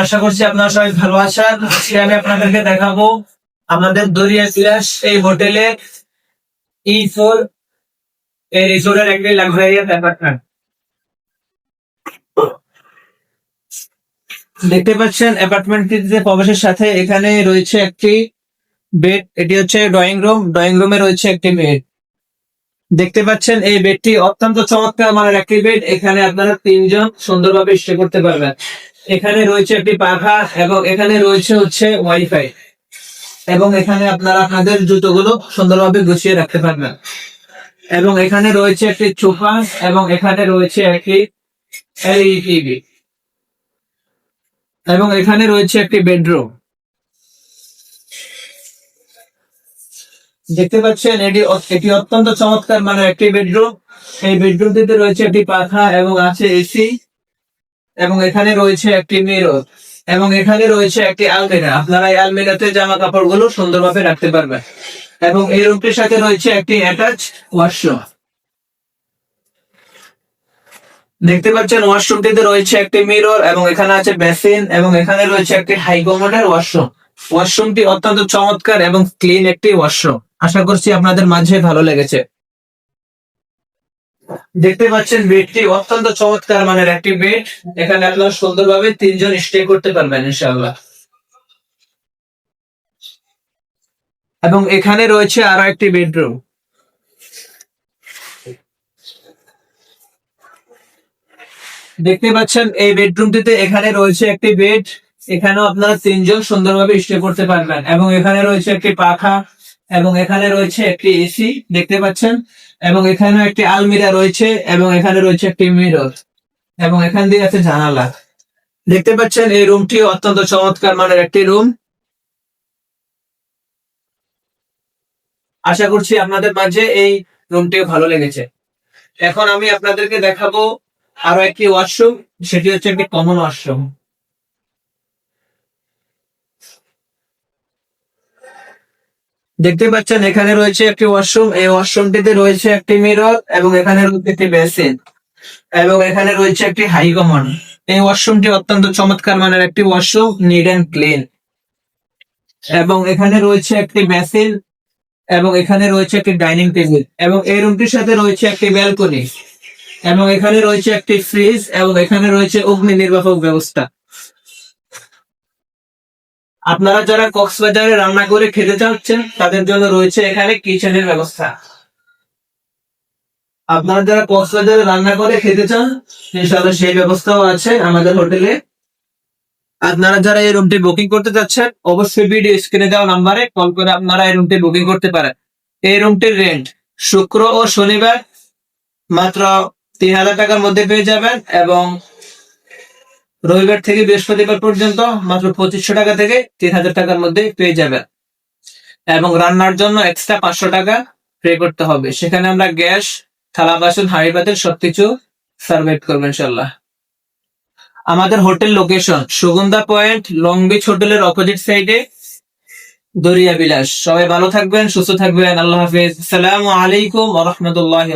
আশা করছি আপনারা সবাই আমি আপনাদেরকে দেখাবো আমাদের রিসোর্টের একটি দেখতে পাচ্ছেন অ্যাপার্টমেন্টটিতে প্রবেশের সাথে এখানে রয়েছে একটি বেড এটি হচ্ছে ড্রয়িং রুম ড্রয়িং রুমে রয়েছে একটি বেড দেখতে পাচ্ছেন এই বেডটি অত্যন্ত চমৎকার মানের একটি বেড। এখানে আপনারা তিনজন সুন্দরভাবে স্টে করতে পারবেন। এখানে রয়েছে একটি পাখা এবং এখানে রয়েছে হচ্ছে ওয়াইফাই এবং এখানে আপনারা আপনাদের জুতোগুলো সুন্দরভাবে গুছিয়ে রাখতে পারবেন। এবং এখানে রয়েছে একটি চোফা এবং এখানে রয়েছে একটি এলইডি টিভি এবং এখানে রয়েছে একটি বেডরুম। দেখতে পাচ্ছেন, এটি এটি অত্যন্ত চমৎকার মানে একটি বেডরুম। এই বেডরুমটিতে রয়েছে একটি পাখা এবং আছে এসি এবং এখানে রয়েছে একটি মিরর এবং এখানে রয়েছে একটি আলমিরা। আপনারা এই আলমিরাতে জামা কাপড় কাপড়গুলো সুন্দরভাবে রাখতে পারবেন। এবং এই রুমটির সাথে রয়েছে একটি অ্যাটাচ ওয়াশরুম। দেখতে পাচ্ছেন, ওয়াশরুমটিতে রয়েছে একটি মিরর এবং এখানে আছে বেসিন এবং এখানে রয়েছে একটি হাই কমোডের ওয়াশরুম। ওয়াশরুমটি অত্যন্ত চমৎকার এবং ক্লিন একটি ওয়াশরুম। আশা করছি আপনাদের মাঝে ভালো লেগেছে। দেখতে পাচ্ছেন বেডটি অত্যন্ত চমৎকার মানের একটি বেড এখানে আপনারা সুন্দরভাবে তিনজন স্টে করতে পারবেন, ইনশাআল্লাহ। এবং এখানে রয়েছে আরও একটি বেডরুম দেখতে পাচ্ছেন এই বেডরুমটিতে এখানে রয়েছে একটি বেড এখানেও আপনারা তিনজন সুন্দরভাবে স্টে করতে পারবেন। এবং এখানে রয়েছে একটি পাখা। এবং এখানে রয়েছে একটি এসি দেখতে পাচ্ছেন? এবং এখানে একটি আলমিরা রয়েছে এবং এখানে রয়েছে একটি মিরর এবং এখান দিয়ে আছে জানালা। দেখতে পাচ্ছেন, এই রুমটি অত্যন্ত চমৎকার মানের একটি রুম আশা করছি আপনাদের মাঝে এই রুমটি ভালো লেগেছে। এখন আমি আপনাদেরকে দেখাবো আরও একটি ওয়াশরুম সেটি হচ্ছে একটি কমন ওয়াশরুম দেখতে পাচ্ছেন, এখানে রয়েছে একটি ওয়াশরুম। এই ওয়াশরুমটিতে রয়েছে একটি মিরর এবং এখানে রয়েছে একটি বেসিন এবং এখানে রয়েছে একটি হাই কমন এই ওয়াশরুমটি অত্যন্ত চমৎকার মানের একটি ওয়াশরুম, নিট অ্যান্ড ক্লিন। এবং এখানে রয়েছে একটি বেসিন এবং এখানে রয়েছে একটি ডাইনিং টেবিল এবং এই রুমটির সাথে রয়েছে একটি ব্যালকনি এবং এখানে রয়েছে একটি ফ্রিজ এবং এখানে রয়েছে অগ্নি নির্বাপক ব্যবস্থা। আপনারা যারা কক্সবাজারে রান্না করে খেতে চাচ্ছেন তাদের জন্য রয়েছে এখানে কিচেনের ব্যবস্থা। আপনারা যারা কক্সবাজারে রান্না করে খেতে চান সেই ব্যবস্থাও আছে আমাদের হোটেলে। আপনারা যারা এই রুমটি বুকিং করতে চাচ্ছেন অবশ্যই ভিডিও স্ক্রিনে দেওয়া নাম্বারে কল করে আপনারা এই রুমটি বুকিং করতে পারেন। এই রুমটির রেন্ট শুক্র ও শনিবার মাত্র তিন হাজার টাকার মধ্যে পেয়ে যাবেন এবং রবিবার থেকে বৃহস্পতিবার পর্যন্ত মাত্র পঁচিশশো টাকা থেকে তিন হাজার টাকার মধ্যে পেয়ে যাবেন এবং রান্নার জন্য এক্সট্রা পাঁচশো টাকা পে করতে হবে। সেখানে আমরা গ্যাস, থালা, বাসন হাঁড়ি পাতিল সবকিছু সার্ভাইভ করব ইনশাল্লাহ আমাদের hotel location Sugandha point, long beach হোটেলের অপোজিট সাইডে দরিয়া বিলাস। সবাই ভালো থাকবেন, সুস্থ থাকবেন। আল্লাহ হাফিজ। সালামু আলাইকুম রাহমাতুল্লাহি